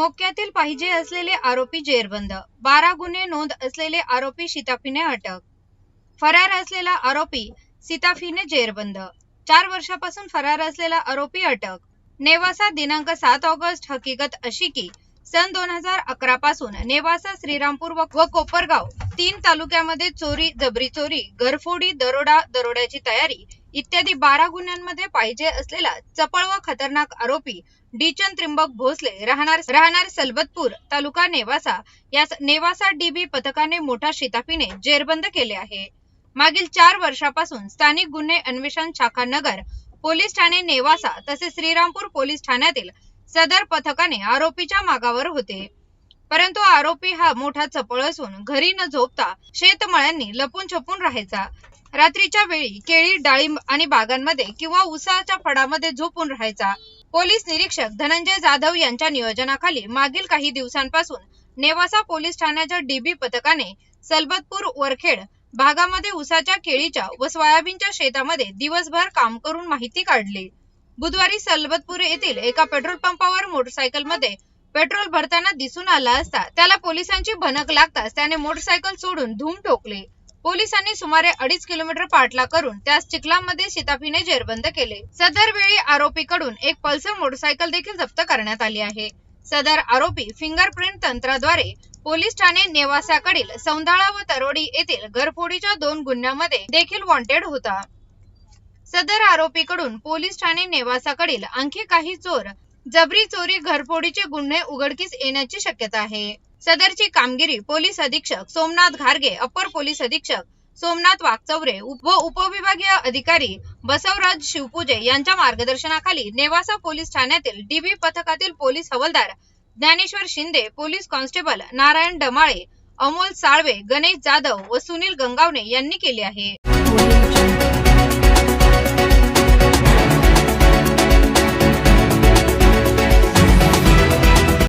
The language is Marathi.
मोक्यातील पाहिजे असलेले आरोपी जेरबंद. बारा गुन्हे नोंद असलेले आरोपी शिताफीने अटक. फरार असलेला आरोपी सिताफीने जेरबंद. चार वर्षापासून फरार असलेला आरोपी अटक. नेवासा दिनांक सात ऑगस्ट हकीकत अशी की सन दोन हजार अकरा पासून नेवासा श्रीरामपूर व व कोपरगाव तीन तालुक्यामध्ये चोरी जबरी चोरी घरफोडी दरोडा दरोड्याची तयारी इत्यादी बारा गुन्ह्यांमध्ये पाहिजे असलेला चपळ व खतरनाक आरोपी डीचन त्रिंबक भोसले राहणार राहणार सलबतपूर तालुका नेवासा. यास नेवासा डीबी पथकाने मोठा शिताफीने जेरबंद केले आहे. मागील चार वर्षापासून स्थानिक गुन्हे अन्वेषण शाखा नगर पोलीस ठाणे नेवासा तसेच श्रीरामपूर पोलीस ठाण्यातील सदर पथकाने आरोपीच्या मागावर होते. परंतु आरोपी हा मोठा चपळ असून घरी न झोपता शेतमळ्यांनी लपून छपून राहायचा. रात्रीच्या वेळी केळी डाळिंब आणि बागांमध्ये किंवा उसाच्या फडामध्ये झोपून राहायचा. पोलीस निरीक्षक धनंजय जाधव यांच्या नियोजनाखाली मागील काही दिवसांपासून नेवासा पोलीस ठाण्याच्या डीबी पथकाने सलबतपूर वरखेड भागामध्ये उसाच्या केळीच्या व सोयाबीनच्या शेतामध्ये दिवसभर काम करून माहिती काढली. बुधवारी सलबतपूर येथील एका पेट्रोल पंपावर मोटरसायकलमध्ये पेट्रोल भरताना दिसून आला असता त्याला पोलिसांची भनक लागताच त्याने मोटरसायकल सोडून धूम ठोकली. पोलिसांनी सुमारे अडीच किलोमीटर पाठला करून त्यास चिखलामध्ये शिताफीने जेरबंद केले. सदर वेळी आरोपीकडून एक पल्सर मोटरसायकल देखील जप्त करण्यात आली आहे. सदर आरोपी फिंगरप्रिंट तंत्राद्वारे पोलीस ठाणे नेवासाकडील सौंदाळा व तरोडी येथील घरफोडीच्या दोन गुन्ह्यामध्ये देखील वॉन्टेड होता. सदर आरोपीकडून पोलीस ठाणे नेवासाकडील आणखी काही चोर जबरी चोरी घरफोडीचे गुन्हे उघडकीस येण्याची शक्यता आहे. सदरची कामगिरी पोलीस अधीक्षक सोमनाथ घारगे अपर पोलीस अधीक्षक सोमनाथ वाघचौरे उप- व उपविभागीय अधिकारी बसवराज शिवपूजे यांच्या मार्गदर्शनाखाली नेवासा पोलीस ठाण्यातील डीबी पथकातील पोलीस हवालदार ज्ञानेश्वर शिंदे पोलीस कॉन्स्टेबल नारायण डमाळे अमोल साळवे गणेश जाधव व सुनील गंगावणे यांनी केली आहे.